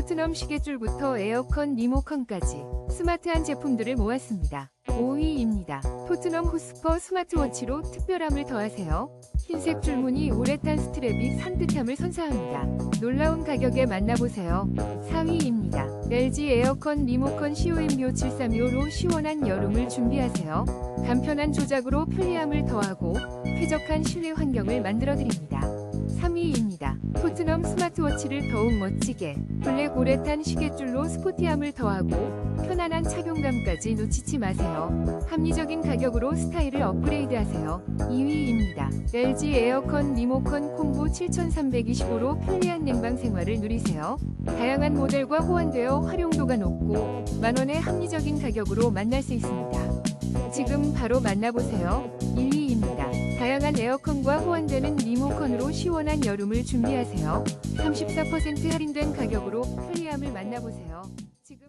토트넘 시계줄부터 에어컨 리모컨까지 스마트한 제품들을 모았습니다. 5위입니다. 토트넘 호스퍼 스마트워치로 특별함을 더하세요. 흰색 줄무늬 우레탄 스트랩이 산뜻함을 선사합니다. 놀라운 가격에 만나보세요. 4위입니다. LG 에어컨 리모컨 COMBO 735로 시원한 여름을 준비하세요. 간편한 조작으로 편리함을 더하고 쾌적한 실내 환경을 만들어 드립니다. 3위입니다. 스마트워치를 더욱 멋지게 블랙 오레탄 시계줄로 스포티함을 더하고 편안한 착용감까지 놓치지 마세요. 합리적인 가격으로 스타일을 업그레이드하세요. 2위입니다. LG 에어컨 리모컨 콤보 7325로 편리한 냉방 생활을 누리세요. 다양한 모델과 호환되어 활용도가 높고 만원의 합리적인 가격으로 만날 수 있습니다. 지금 바로 만나보세요. 1위입니다. 다양한 에어컨과 호환되는 리모컨으로 시원한 여름을 준비하세요. 34% 할인된 가격으로 편리함을 만나보세요. 지금